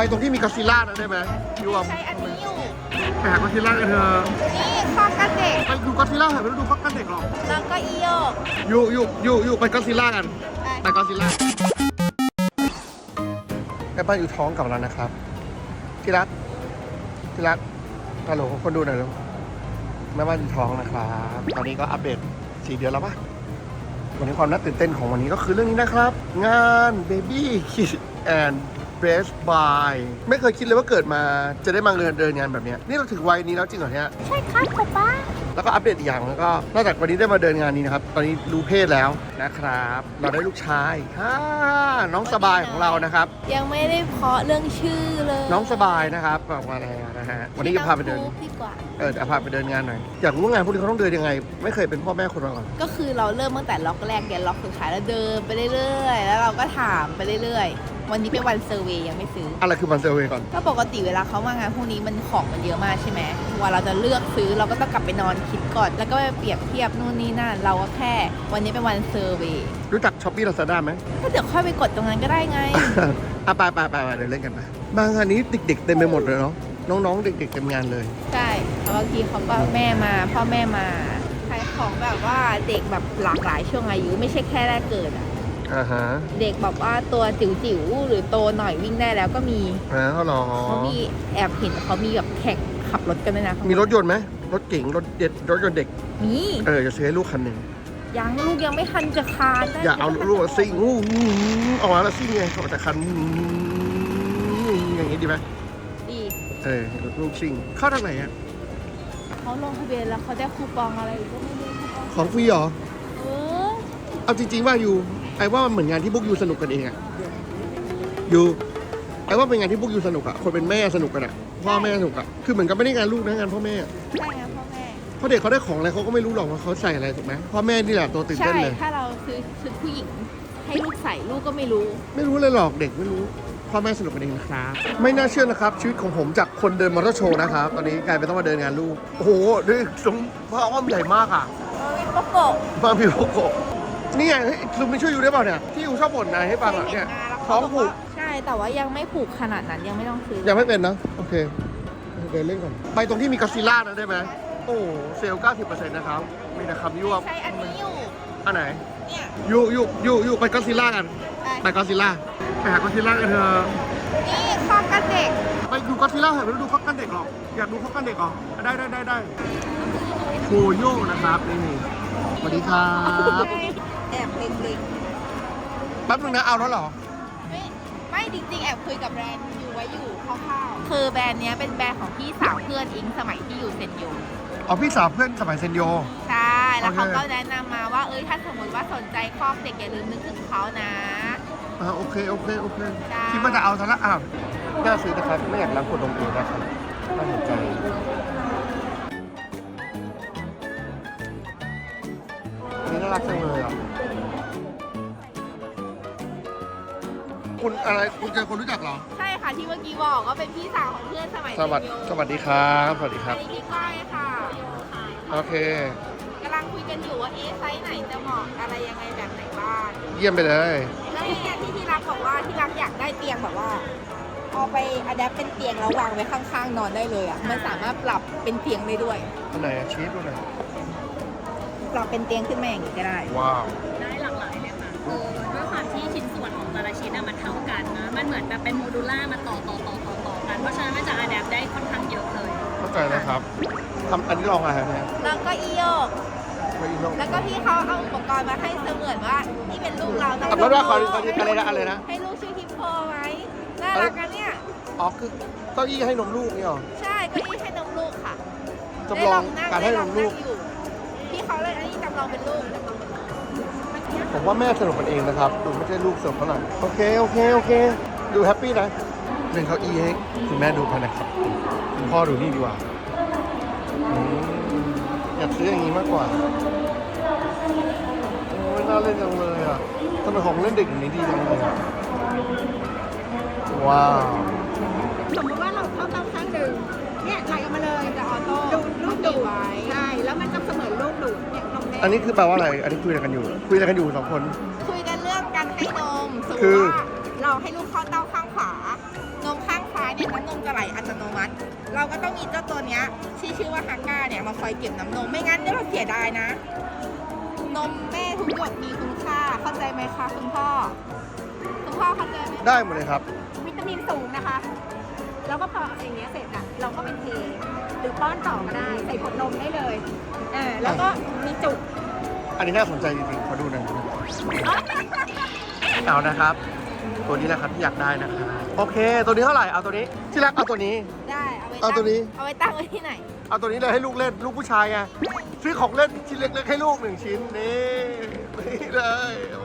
ไปตรงที่มีก็อดซิลล่านะได้ไหมยูอะใช้อันนี้อยู่ ไปหาก็อดซิลล่ากันเถอะนี่ข้อกันเด็ก ไปดูก็อดซิลล่าเถอะไม่ต้องดูพักกันเด็กหรอกแล้วก็อีโยกยูยูยูยูไปก็อดซิลล่ากัน ไปก็อดซิลล่าแม่บ้านอยู่ท้องกับเรานะครับ ที่รักที่รักฮัลโหลคนดูหน่อยเร็วแม่บ้านอยู่ท้องนะครับ ตอนนี้ก็อัปเดตสี่เดือนแล้วปะวันนี้ความน่าตื่นเต้นของวันนี้ก็คือเรื่องนี้นะครับ งาน Baby Kiss and Breast by ไม่เคยคิดเลยว่าเกิดมาจะได้มาเดินเดินงานแบบเนี้ยนี่เราถึงวัยนี้แล้วจริงเหรอเนี่ยใช่ครับป๊าป้าแล้วก็อัปเดตอีกอย่างแล้วก็นอกจากวันนี้ได้มาเดินงานนี้นะครับ ตอนนี้รู้เพศแล้วนะครับ เราได้ลูกชายฮ่าน้องสบายของเรานะครับ ยังไม่ได้เพาะเรื่องชื่อเลย น้องสบายนะครับบอกมาแล้วนะฮะวันนี้จะพาไปเดินชื่อองฟุ๊กดีกว่าเออจะพาไปเดินงานหน่อยอยากรู้ว่างานพวกนี้เขาต้องเดินยังไง ไม่เคยเป็นพ่อแม่คนมาก่อนก็คือเราเริ่มตั้งแต่ล็อกแรกยันล็อกสุดท้ายแล้วเดินไปเรื่อยๆ แล้วเราก็ถามไปเรื่อยๆ วันนี้เป็นวันเซอร์เวย์ยังไม่ซื้อ อะไรคือบันเซอร์เวย์ก่อน ก็ปกติเวลาเขามางานพวกนี้มันของมันเยอะมากใช่ไหมว่าเราจะเลือกซื้อเราก็ต้องกลับไปนอนคิดก่อน แล้วก็ไปเปรียบเทียบนู่นนี่นั่นเราก็แค่ วันนี้เป็นวันเซอร์เวย์รู้จักช้อปปี้ลาซาด้าไหม ก็เดี๋ยวค่อยไปกดตรงนั้นก็ได้ไง อะไปไปไปไปเดี๋ยวเล่นกันไปมางานนี้เด็กๆเต็มไปหมดเลยเนาะน้องๆ เด็กๆเต็มงานเลย ใช่แล้วบางทีเขาก็แม่มา พ่อแม่มาขายของแบบว่าเด็กแบบหลากหลายช่วงอายุไม่ใช่แค่แรกเกิดอะ อ่าฮะเด็กแบบว่าตัวจิ๋วๆหรือโตหน่อยวิ่งได้แล้วก็มีอ่าเขาหรอเขามีแอบเห็นเขามีแบบแข่งขับรถกันด้วยนะมีรถยนต์ไหมรถเก๋งรถเด็ดรถยนต์เด็กมีเออจะซื้อให้ลูกคันหนึ่งยังลูกยังไม่ทันจะคานได้อย่าเอาลูกมาซิ่งอู้หูออกมาแล้วซิ่งไงเขาจะคันอย่างนี้ดีไหมดีเออลูกซิ่งเข้าทางไหนอะเขาลงทะเบียนแล้วเขาได้คูปองอะไรก็ไม่รู้คูปองของฟรีเหรอ เออ เอาจริงๆว่าอยู่ ไอ้ว่ามันเหมือนงานที่พวกยูสนุกกันเองอะอยู่ไอ้ว่าเป็นงานที่พวกยูสนุกอะคนเป็นแม่สนุกกันอะพ่อแม่สนุกอะคือเหมือนกับไม่ได้งานลูกนะงานพ่อแม่อะใช่ไงพ่อแม่เพราะเด็กเขาได้ของอะไรเขาก็ไม่รู้หรอกว่าเขาใส่อะไรถูกไหมพ่อแม่นี่แหละตัวตื่นใช่เต้นเลย ถ้าเราซื้อชุดผู้หญิง ให้ลูกใส่ลูกก็ไม่รู้ ไม่รู้เลยหรอกเด็กไม่รู้พ่อแม่สนุกกันเองนะครับไม่น่าเชื่อนะครับ ชีวิตของผมจากคนเดินมอเตอร์โชว์นะครับ ตอนนี้กลายเป็นต้องมาเดินงานลูก โอ้โหด้วยทรงพ่ออ้อมใหญ่มากอะเออวินโปโกะมาพิวโกะ นี่ไงเฮ้ยลุงไม่ช่วยอยู่ได้เปล่าเนี่ยที่อยู่ชอบบ่นนายให้ฟังอะเนี่ยท้องผูกใช่ แต่ว่ายังไม่ผูกขนาดนั้นยังไม่ต้องซื้อยังไม่เป็นนะ โอเคเดินเล่นก่อน ไปตรงที่มีก็อดซิลล่านะได้ไหมโอ้เซลล์90%นะครับมีแต่คำยั่วใช้อันนี้อยู่อันไหนเนี่ยยูยูยูยูไปก็อดซิลล่ากันไปก็อดซิลล่าไปหาก็อดซิลล่ากันเถอะนี่ข้อกันเด็กไปดูก็อดซิลล่าเถอะไม่ต้องดูข้อกันเด็กหรอกอยากดูข้อกันเด็กเหรอได้ได้ได้ได้โคโย่นะครับนี่สวัสดีครับแอบเล็งแป๊บนึงนะเอาแล้วเหรอ ๆไม่ไม่จริงๆ แอบคุยกับแบรนด์อยู่ไว้อยู่คร่าวๆคือแบรนด์เนี้ยเป็นแบรนด์ของพี่สาวเพื่อนอิงสมัยที่อยู่เซนโยเอาพี่สาวเพื่อนสมัยเซนโย ใช่แล้วเขาโอเค ก็แนะนำมาว่าเอ้ยถ้าสมมติว่าสนใจครอบเด็กอย่าลืมนึกถึงเขานะ อ่าโอเคโอเคโอเคจ้า คิดว่าจะเอาซะละอ้าวน่าซื้อนะครับ ไม่อยากรับกดลงเองนะครับน่าสนใจอันนี้น่ารักจังเล คุณอะไรคุณเจอคนรู้จักเหรอ ใช่ค่ะที่เมื่อกี้บอกว่าเป็นพี่สาวของเพื่อนสมัยสวัสเซดีนโยสวัสดีครับ สวัสดีคอัรันบนี้พี่ก้อยค่ะโอเค กำลังคุยกันอยู่ว่าเอ๊ะไซส์ไหนจะเหมาะอะไรยังไงแบบไหนบ้างเยี่ยมไปเลย แล้วนี่ไงที่ที่รักบอกว่าที่รักอยากได้เตียงแบบว่าเอาไปอัดแอปเป็นเตียงแล้ววางไว้ข้างๆนอนได้เลยอะมันสามารถปรับเป็นเตียงได้ด้วย อันไหนอะชี้ดูหน่อยปรับเป็นเตียงขึ้นมาอย่างนี้ก็ได้ ว้าว มันเหมือนแบบเป็นโมดูล่ามาต่อต่อต่อต่อต่อกัน เพราะฉะนั้นมันจะอัดแอปได้ค่อนข้างเยอะเลย เข้าใจแล้วครับทำอันนี้ลองอะไรครับเนี่ยแล้วก็อีโยก ไม่ลองแล้วก็พี่เขาเอาอุปกรณ์มาให้เสมือนว่านี่เป็นลูกเราต้องขับรถว่าขอขออะไรนะอะไรนะ ให้ลูกชื่อฮิปโปไว้น่ารักกันเนี่ย อ๋อคือเก้าอี้ให้นมลูกนี่หรอใช่เก็อี้ให้นมลูกค่ะจำลองการให้นมลูก ได้องนั่งอยู่พี่เขาเลยอันนี้จำลองเป็นลูกผมว่าแม่สนุกกันเองนะครับดูไม่ใช่ลูกเสิร์ฟเท่าไหร่โอเค โอเค โอเค ดูแฮปปี้นะเล่นเก้าอี้ให้คุณแม่ดูภายนะครับคุณพ่อดูนี่ดีกว่าอืมอยากซื้ออย่างนี้มากกว่าโอ้ยน่าเล่นจังเลยอะทำไมของเล่นเด็กอย่างนี้ดีจังเลยอะว้าวสมมติว่าเราเข้าเต้าข้างหนึ่งเนี่ยไหลออกมาเลยจะออโต้ดูดลูกดูดไว้ใช่แล้วมันก็เสมือนลูกดูดเนี่ยนมแดงอันนี้คือแปลว่าอะไร อันนี้คุยอะไรกันอยู่ คุยอะไรกันอยู่สองคน คุยกันเรื่องการให้นมสมมคืติอว่าเราให้ลูกเข้าเต้าข้างขวานมข้างขเนี่ยน้ำนมจะไหลอัตโนมัติ เราก็ต้องมีเจ้าตัวเนี้ยที่ชื่อว่าฮักก้าเนี่ยมาคอยเก็บน้ำนมไม่งั้นเดี๋ยวเราเสียดายนะ นมแม่ทุกหยดมีคุณค่าเข้าใจไหมคะคุณพ่อคุณพ่อเข้าใจไหมได้หมดเลยครับ วิตามินสูงนะคะ แล้วก็พออย่างเงี้ยเสร็จอะเราก็เป็นเทหรือป้อนต่อก็ได้ใส่ขวดนมได้เลยอ่าแล้วก็มีจุกอันนี้น่าสนใจจริงๆขอดูหน่อยนะเอานะครับ ตัวนี้แหละครับที่อยากได้นะครับโอเค ตัวนี้เท่าไหร่เอาตัวนี้ที่รักเอาตัวนี้ ได้เอาไว้เอาตัวนี้ เอาไว้ตั้งไว้ที่ไหนเอาตัวนี้เลยให้ลูกเล่นลูกผู้ชายไงซื้อของเล่นชิ้นเล็กๆให้ลูกหนึ่งชิ้นนี่นี่เลยโอ้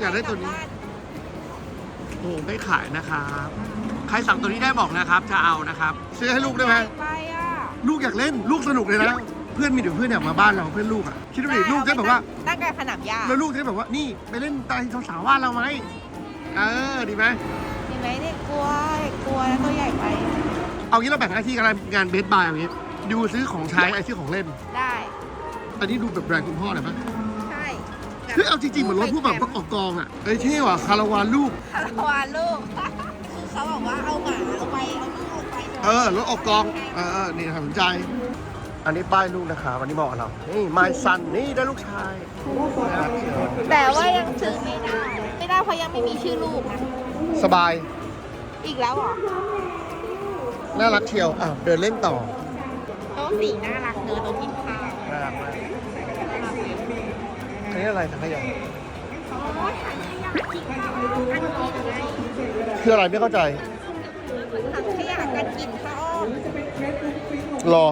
อยากได้ตัวนี้โอ้ไม่ขายนะครับใครสั่งตัวนี้ได้บอกนะครับ จะเอานะครับ ซื้อให้ลูกได้ไหมไปอะลูกอยากเล่นลูกสนุกเลยนะ เพื่อนมีเดี๋ยวเพื่อนอยากมาบ้านเราเพื่อนลูกอะคิดดูดิลูกจะแบบว่า ตั้งแต่ขนาดยาแล้วลูกจะแบบว่านี่ไปเล่นตาสาวๆว่านเราไหมเออดีไหมเห็นไหมเด็กกลัวเด็กกลัวแล้วตัวใหญ่ไป เอางี้เราแบ่งหน้าที่กันอะไรงานเบสบายอย่างงี้ดูซื้อของใช้ไอ้ซื้อของเล่น ได้อันนี้ดูแบบแบรนด์คุณพ่อหน่อยปะใช่เฮ้ยเอาจริงๆเหมือนรถพวกแบบประกอบกองอะเอ้ยเท่ว่ะคาราวานลูกคาราวานลูกคือเขาบอกว่าเอาหมาเอาไปเอาลูกเอาไป เออรถออกกองเออเออนี่น่าสนใจ อันนี้ป้ายลูกนะครับอันนี้เหมาะกับเรา นี่ไมซันนี่ได้ลูกชายน่ารักเชียวแต่ว่ายังซื้อไม่ได้ ไม่ได้เพราะยังไม่มีชื่อลูกนะสบาย อีกแล้วเหรอ น่ารักเชียวอะเดินเล่นต่อโต๊ะสีน่ารักเนื้อะโต๊ะกินข้าวน่ารักมากอันนี้อะไรถังขยะโอ้ยถังขยะกินข้าวอันนี้ไงคืออะไรไม่เข้าใจถังขยะกันกินข้าวอ้อมรอ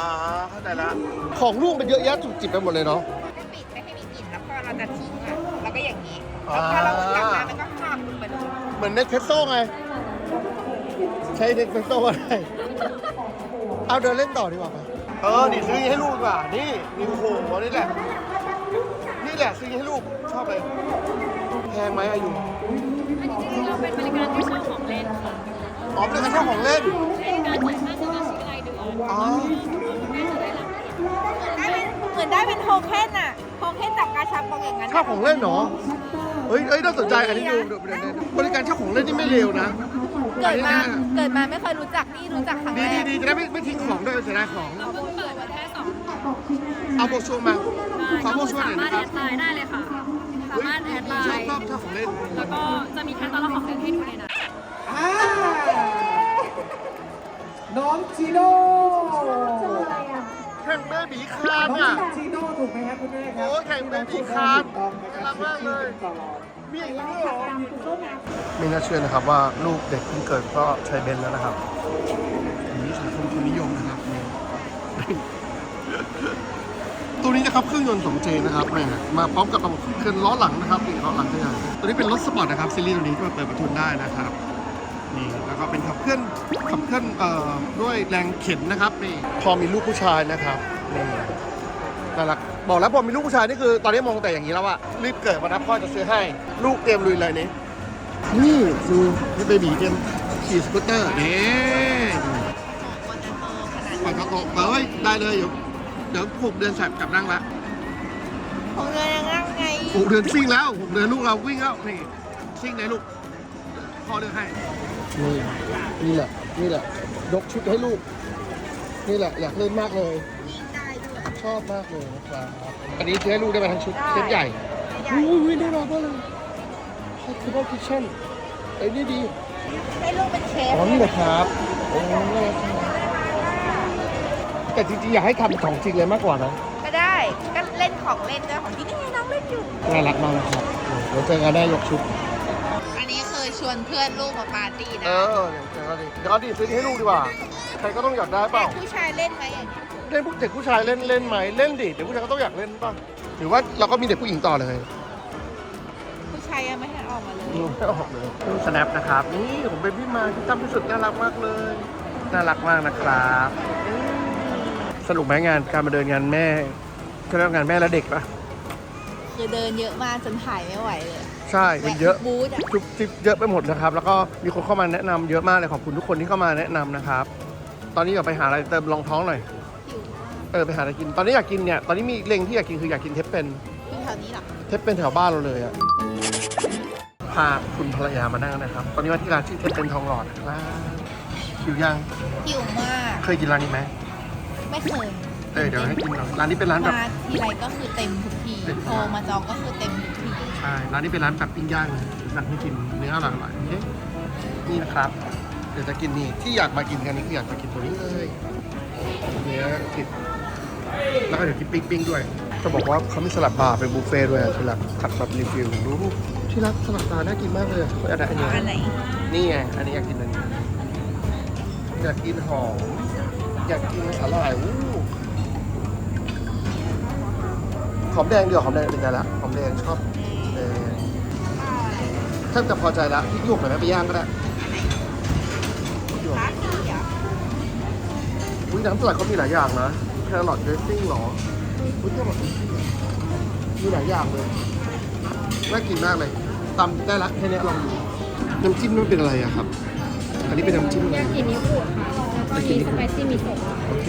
อ่าเข้าใจละของลูกมันเยอะแยะจุกจิบไปหมดเลยเนาะก็ปิดไม่ให้มีกลิ่นแล้วพอเราจะทิ้งอะเราก็อย่างนี้แล้วพอเรากลับมามันก็คาบลงไปเลย เหมือนเนสเพรสโซ่ไง ใช้เนสเพรสโซ่อะไร เอาเดินเล่นต่อดีกว่าไปเออนี่ซื้อให้ลูกดีกว่านี่นี่โอ้โหนี่แหละ นี่แหละซื้อให้ลูกชอบเลยแพงไหมอายุอันนี้จริงๆเราเป็นบริการที่เช่าของเล่นค่ะอ๋อเป็นกระเช่าของเล่นเช่นการจ่ายค่าสมาชิกรายเดือนอ๋อแม่จะได้รับเงิน ได้เป็นเหมื อนได้เป็นโทเค็นอะโทเค็นจากกาชาปองอย่างนั้นเช่าของเล่นเหรอเฮ้ยเอ้ยน่าสนใจอันนี้ดูดูดูดูบริการเช่าของเล่นนี่ไม่เลวนะเกิดมาเกิดมาไม่เคยรู้จักนี่รู้จักครั้งดีแรดีกดีจะได้ไม่ไม่ทิ้งของด้วยเสียดายของ เราเพิ่งเปิดมาแค่สองเอาโบรชัวร์มาขอโบรก็ชัวร์หน่อยสานะมารถคแอรับดไลน์ได้เลยค่ะ สามารถแอดไลชอบน์ชอบชอบของเล่นแล้วก็จะมีแคตตาล็อกของเล่นให้ดูในนั้นน้องจีโน่ แข่งเบบีคานอะ จีโน่ถูกไหมครับคุณแม่ครับโอ้ยแข่งเบบีคานน่ารักมากเลยมีอย่างนี้ด้วยเหรอ ไม่น่าเชื่อนะครับว่าลูกเด็กเพิ่งเกิดก็ใช้เบนซ์แล้วนะครับอันนี้สังคมคนนิยมนะครับนี่ ตัวนี้นะครับเครื่องยนต์สมเจนนะครับแหม่มาพร้อมกับระบบเครื่องล้อหลังนะครับนี่ล้อหลังตัวอย่างตัวนี้เป็นรถสปอร์ตนะครับซีรีส์ตัวนี้ที่มาเปิดประทุนได้นะครับ นี่แล้วก็เป็นขับเคลื่อนขับเคลื่อนเอ่อด้วยแรงเข็นนะครับนี่พอมีลูกผู้ชายนะครับนี่น่ารักบอกแล้วพอมีลูกผู้ชายนี่คือ ตอนนี้มองแต่อย่างนี้แล้วอะรีบเกิดมานะพ่อจะซื้อให้ ลูกเตรียมลุยเลยนี่นี่ดูนี่เบบีเตรียมขี่สกูตเตอร์นี่วันนั้นโตขนาดปล่อยเขาโตมาเฮ้ยได้เลยเดี๋ยวเดี๋ยวหกเดือนแสบกลับนั่งละของเงินยังนั่งไงหกเดือนซิ่งแล้วหกเดือนลูกเราวิ่งแล้วนี่ซิ่งไหนลูกพ่อเลือกให้ นี่นี่แหละ นี่แหละ ยกชุดให้ลูก นี่แหละ อยากเล่นมากเลยวิ่งได้ด้วยชอบมากเลยนะครับอันนี้ซื้อให้ลูกได้มาทั้งชุดได้เซ็ตใหญ่ใหญ่อุ้ยน่ารักมากเลยคิดว่าคิทเช่นไอ้นี่ดีให้ลูกเป็นเชฟอ๋อนี่แหละครับโอ้น่ารักจังแต่จริงๆอยากให้ทำของจริงเลยมากกว่านะก็ได้ ก็เล่นของเล่นด้วยของที่นี่ไงน้องเล่นอยู่น่ารักมากนะครับเดี๋ยวเจอกันได้ยกชุดอันนี้เคย ชวนเพื่อนลูกมาปาร์ตี้เอนะอเดี๋ยวเจอกันดิเดี๋ยวเอาดิซื้อให้ลูกดีกว่า ใครก็ต้องอยากได้เปแต่ล่าผู้ชายเล่นไหมอย่างนี้เล่นพวกเด็กผู้ชายเล่นเล่นไหมเล่นดิเด็กผู้ชายก็ต้องอยากเล่นป่ะหรือว่าเราก็มีเด็กผู้หญิงต่อเลย ผู้ชายยังไม่ให้ออกมาเลย ไม่ออกเลยสแนปนะครับ นี่ผมเป็นพี่มาที่ตั้มที่สุดน่ารักมากเลย น่ารักมากนะครับอืมสนุกไหมงานการมาเดินงานแม่ก็เรียกว่างานแม่และเด็กปะคือเดินเยอะมากจนถ่ายไม่ไหวเลย ใช่มันเยอะแวบูธอะจุบจิบเยอะไปหมดนะครับ แล้วก็มีคนเข้ามาแนะนำเยอะมากเลยขอบคุณทุกคนที่เข้ามาแนะนำนะครับ ตอนนี้อยากไปหาอะไรเติมรองท้องหน่อยอยู่เออไปหาอะไรกิน ตอนนี้อยากกินเนี่ย ตอนนี้มีเล็งที่อยากกินคืออยากกินเทปเป็น อยู่แถวนี้เหรอเทปเป็นแถวบ้านเราเลยอะพาคุณภรรยามานั่งนะครับ ตอนนี้มาที่ร้านที่เต็นทองหล่อนะครับหิวยัง หิวมาก เคยกินร้านนี้ไหมไม่เคยเออเดี๋ยวให้กินหน่อยร้านนี้เป็นร้านแบบ มาทีไรก็คือเต็มทุกที เต็มโทรมาจองก็คือเต็มทุกทีใช่ร้านนี้เป็นร้านแบบปิ้งย่างหนักให้กินเนื้ออร่อยๆโอเคนี่นะครับ เดี๋ยวจะกินนี่ที่อยากมากินกันนี่คืออยากมากินตัวนี้เลยเนื้อติดแล้วก็เดี๋ยวกินปิ้งๆด้วยจะบอกว่าเขามีสลัดบาร์เป็นบุฟเฟ่ต์ด้วยอะที่รักผัดแบบรีฟิลดูที่รักสลัดบาร์น่ากินมากเลยอะเขาอยากได้อันนี้อันไหนนี่ไงอันนี้อยากกินอันนี้อยากกินหอมอยากกินสาหร่ายวู้หอมแดงเดียวาหอมแดงเป็นไงละหอมแดงชอบแดง แทบจะพอใจละพี่หยวกหน่อยนะไปย่างก็ได้พี่หยวกพาทีอะอุ้ยน้ำสลัดเขามีหลายอย่างนะแครอทเดรสซิ่งหรออุ้ยแครอทเดรสซิ่งมีหลายอย่างเลยน่ากินมากเลยตำได้ละแค่นี้ลองดูน้ำจิ้มนั่นเป็นอะไรอะครับ อันนี้เป็นน้ำจิ้มอะไรยากินิคุค่ะแล้วก็มีสไปซี่มิโซะโอเค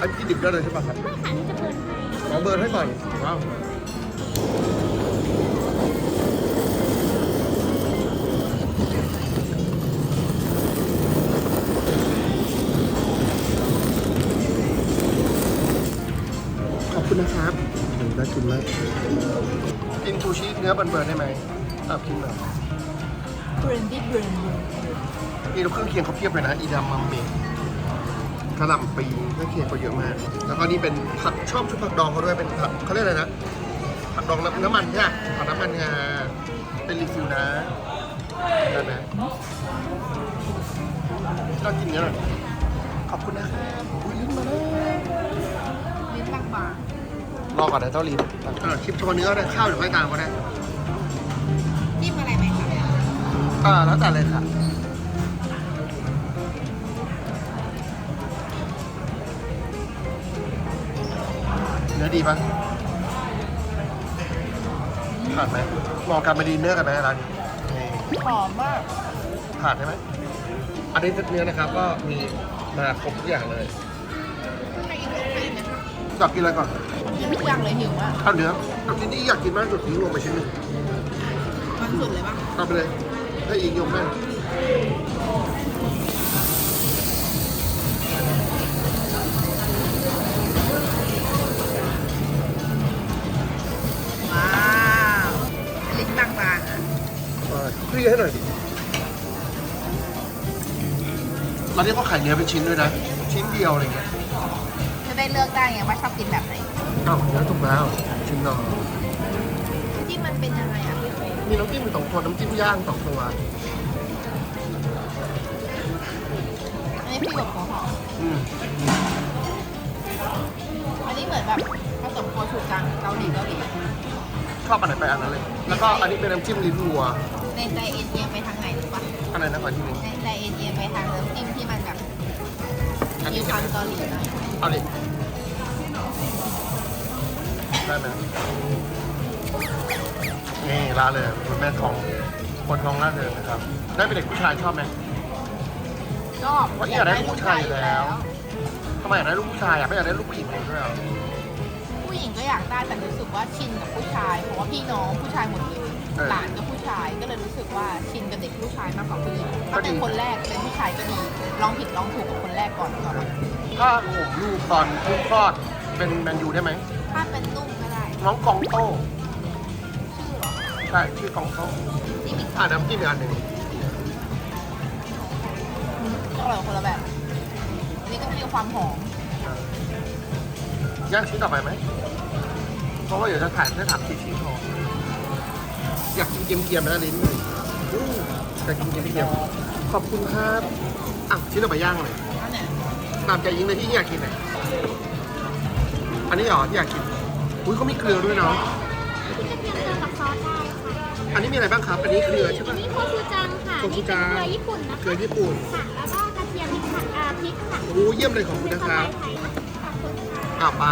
อันนี้ดิบได้เลยใช่ปะครับไม่ค่ะนี่จะเปิดให้ขอเบอร์ให้ก่อนว้าว มากกินซูชิเนื้อเบิร์นๆได้ไหมอะกินหน่อยเบรนดี้เบรนนี่เราเครื่องเคียงเขาเพียบเลยนะ อีดามัมเมะกระหล่ำปีเครื่องเคียงเขาเยอะมาก แล้วก็นี่เป็นผักชอบชุบผักดองเขาด้วยเป็นผักเขาเรียกอะไรนะ ผักดองน้ำน้ำมันใช่ไหมผักน้ำมันงาเป็นรีฟิลนะได้ไหมก็กินเนี้ยหน่อยขอบคุณนะครับอุ้ยลิ้นมาแล้วลิ้นบาง รอก่อนนะเจ้าลิ้นเออคลิปโชว์เนื้อได้ข้าวเดี๋ยวค่อยตามก็ได้ๆจิ้มอะไรไหมคะอ่าแล้วแต่เลยค่ะเนื้อดีปะขาดไหมมองการมาดีเนื้อกันไหมร้านนี้นี่หอมมากขาดใช่ไหมอันนี้เนื้อนะครับก็มีมาครบทุกอย่างเลยใครอีกคนใครไหมคะอยากกินอะไรก่อน กินทุกอย่างเลยหิวมากเอาเนื้อเอาที่นี่อยากกินมากสุดทิ้งลงไปชิ้นหนึ่งมันสุดเลยปะเอาไปเลยให้อิงยกให้ว้าวลิ้นบางๆอะเออคลี่ให้หน่อยดิร้านนี้เขาขายเนื้อเป็นชิ้นด้วยนะ ชิ้นเดียวอะไรเงี้ยจะได้เลือกได้ไงว่าชอบกินแบบไหน อ้าวเนื้อถูกแล้วชิ้นนอจิ้มมันเป็นยังไงอะมีน้ำจิ้มอยู่สองตัวน้ำจิ้มย่างสองตัวอันนี้พี่แบบหัวหอมอืมอันนี้เหมือนแบบผสมโคชูจังเกาหลีเกาหลีชอบอันไหนไปอันนั้นเลย แล้วก็อันนี้เป็นน้ำจิ้มลิ้นวัวในใจเอ็นเอียงไปทางไหนหรือปะอะไรนะก่อนที่หนึ่งในใจเอ็นเอียงไปทางน้ำจิ้มที่มันแบบอันมีนี้คใช่วามไหมเกาหลีหน่อยเอาดิ ได้ไหมนี่ร้านเลยคุณแม่ของคนท้องร้านเลยนะครับ ได้เป็นเด็กผู้ชายชอบไหมชอบเพราะอยากได้ผู้ชายอยู่แล้วทำไมอยากได้ลูกผู้ชายอะไม่อยากได้ลูกผู้หญิงเลยด้วยเหรอผู้หญิงก็อยากได้แต่รู้สึกว่าชินกับผู้ชายเพราะว่าพี่น้องผู้ชายหมดเลยหลานก็ผู้ชายก็เลยรู้สึกว่าชินกับเด็กผู้ชายมากกว่าผู้หญิงถ้าเป็นคนแรกเป็นผู้ชายก็ดีลองผิดลองถูกกับคนแรกก่อนก่อนถ้าผมลูกตอนลูกคลอดเป็นแมนยูได้ไหมถ้าเป็ นนุ่มก็ได้น้องกองโต้ชื่อเหรอใช่ชื่อกองโต้ที่มีอ่าน้ำจิ้มอีกอันหนึ่งอร่อยคนละแบบ อันนี้ก็มีความหอม ย่างชิ้นต่อไปไหม เพราะว่าเดี๋ยวจะถ่ายแค่ถามสี่ชิ้นพออยากกินเกียมๆไปแล้วลิ้นอู้อยากกินเกียมๆขอบคุณครับอะชิ้นต่อไปย่างเลยอันเนี้ยตามใจยิงเลยที่อยากกินไหนอันนี้เหรอที่อยากกิน อุ้ยเขามีเกลือด้วยเนาะที่จะเพียงเติมกับซอสได้ค่ะอันนี้มีอะไรบ้างครับ อันนี้เกลือใช่ปะนี่โคชูจังค่ะโคชูจังนี่เป็นเกลือญี่ปุ่นนะเกลืคะอญี่ปุ่นค่ะแล้วก็กระเทียมค่ะอ่าพริกค่ะโอ้เยี่ยมเลยขอบคุณนะครับไทยค่ะขอบคุณค่ะ อะไป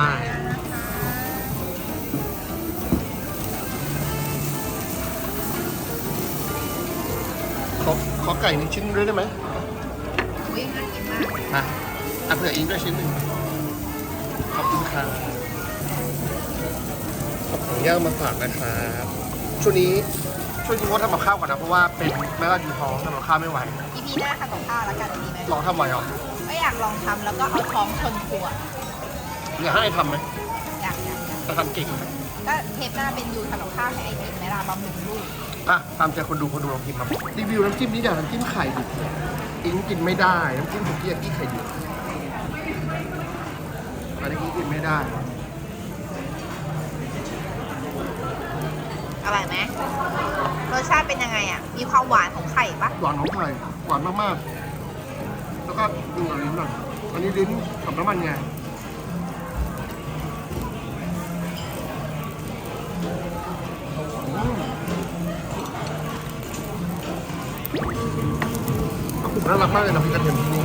ขอขอไก่หนึ่งชิ้นด้วยได้ไหมอุ้ยน่ากินมากอะอะเผื่ออิงด้วยชิ้นหนึ่งขอบคุณครับ ขอของย่างมาฝากนะครับช่วงนี้ช่วยจริงว่าทำกับข้าวก่อนนะเพราะว่าเป็นแม่บ้านอยู่ท้องทำกับข้าวไม่ไหวอีพีหน้าทำกับข้าวแล้วกันดีไหมลองทำไหวเหรอก็อยากลองทำแล้วก็เอาท้องชนขวดอยากให้ไอ้ทำไหมอยากอยากอยากแต่ทำเก่งไหมก็เทปหน้าเป็นยูทำกับข้าวให้ไอกินไหมล่ะบำรุงลูกอะตามใจคนดูคนดูลองกินมารีวิวน้ำจิ้มนี้อย่างน้ำจิ้มไข่ดิบอิงกินไม่ได้น้ำจิ้มสุกี้ยากี้ไข่ดิบอันนี้อิงกินไม่ได้ อร่อยไหมรสชาติเป็นยังไงอะ มีความหวานของไข่ปะหวานของไข่หวานมากๆ แล้วก็ดูกับลิ้นหน่อยอันนี้ลิ้นกับน้ำมันไงอืมกระปุกน่ารักมากเลยนะพี่กระเทียมที่นี่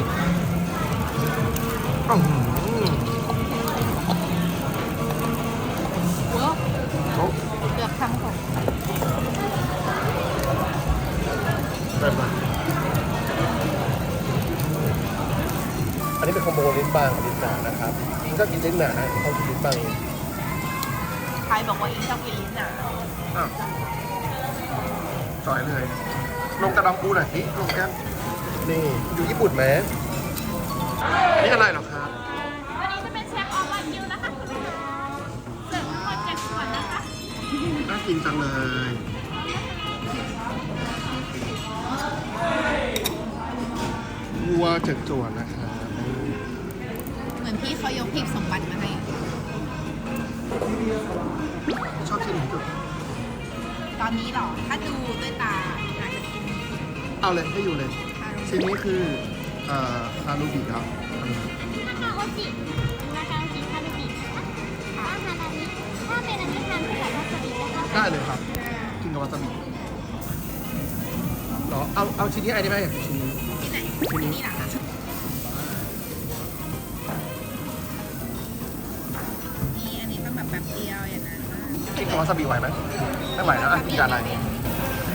นี้เป็นคอมโบลิ้นบางกับลิ้นหนานะครับอิงก็กินลิ้นหนาเขากินลิ้นบางเองใครบอกว่าอีชอบกินลิ้นหนาอ้าวจอยเลยลงกระดองปูหน่อยสิลงแก้มนี่อยู่ญี่ปุ่นไหมนี่อะไรเหรอครับ วันนี้จะเป็นเชฟออฟวากิวนะคะคุณลูกค้าเสิร์ฟทั้งหมดเจ็ดส่วนนะคะน่ากินจังเลยวัวเจ็ดจวนนะครั บเหมือนพี่เขายกทีมสมบัติมาให้ชอบชิ้นไหนสุดตอนนี้เหรอ ถ้าดูด้วยตาอาจจะกินเอาเลยให้อยู่เลยทารุชิ้นนี้คือเอ่อซาลูบิครับนาคาโอจินาคาโอจิคารุบินะคะถ้าทานอันนี้ถ้าเป็นอันนี้ทานคู่กับวาซาบินะคะได้เลยครับ กินกับวาซาบิเหรอเอาเอาชิ้นนี้ไอ้ได้ไหมชิ้นนี้ที่ไหนชิ้นนี้นี่เหรอคะ แบบแป๊บเดียวอย่างนั้นมากกินกับวาซาบิไหวไหมไม่ไหวนะอะกินกับอะไร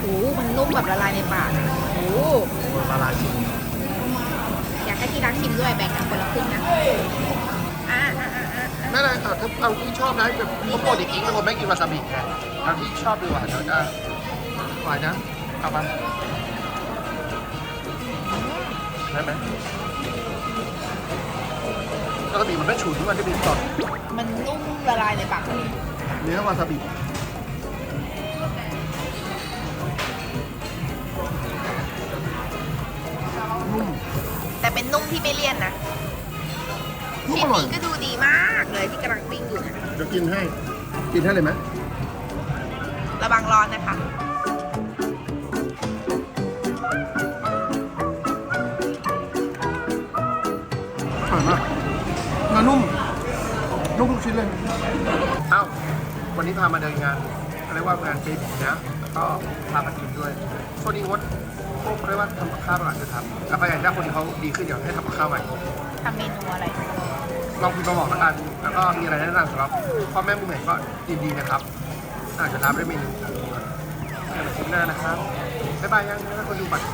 โอ้โหมันนุ่มแบบละลายในปากอะโอ้โหละลายชิ้นอยากให้ที่ร้านชิมด้วยแบ่งกันคนละครึ่งนะอ่าอ่าอ่าอ่าไม่เป็นไรแต่ถ้าเอาที่ชอบนะแบบปกติกินเป็นคนไม่กินวาซาบิไงเอาที่ชอบดีกว่าเดี๋ยวจะไหวนะเอามาได้ไหมวาซาบิมันไม่ฉุนมันจะมีสดมันนุ่ม ละลายในปากเนื้อวาซาบินุ่มแต่เป็นนุ่มที่ไม่เลี่ยนนะนุ่มชิ้อนร่อยนี้ก็ดูดีมากเลยที่กำลังปิ้งอยู่นะเดี๋ยวกินให้ กินให้เลยไหม วันนี้พามาเดินงานเรียกว่างานเบบีนะแล้วก็พามากินด้วยช่วงนี้งดพวกเรียกว่าทำกับข้าวหลังจะทำแล้วใครอยากได้คนที่เขาดีขึ้นเดี๋ยวให้ทำกับข้าวใหม่ทำเมนูอะไรลองพิมพ์มาบอกแล้วกัน แล้วก็มีอะไรแนะนำสำหรับพ่อแม่มือใหม่ก็ยินดีนะครับอาจจะรับได้เมนูเดี๋ยวคลิปหน้านะครับบ๊ายบายยังนะคนดูบัตร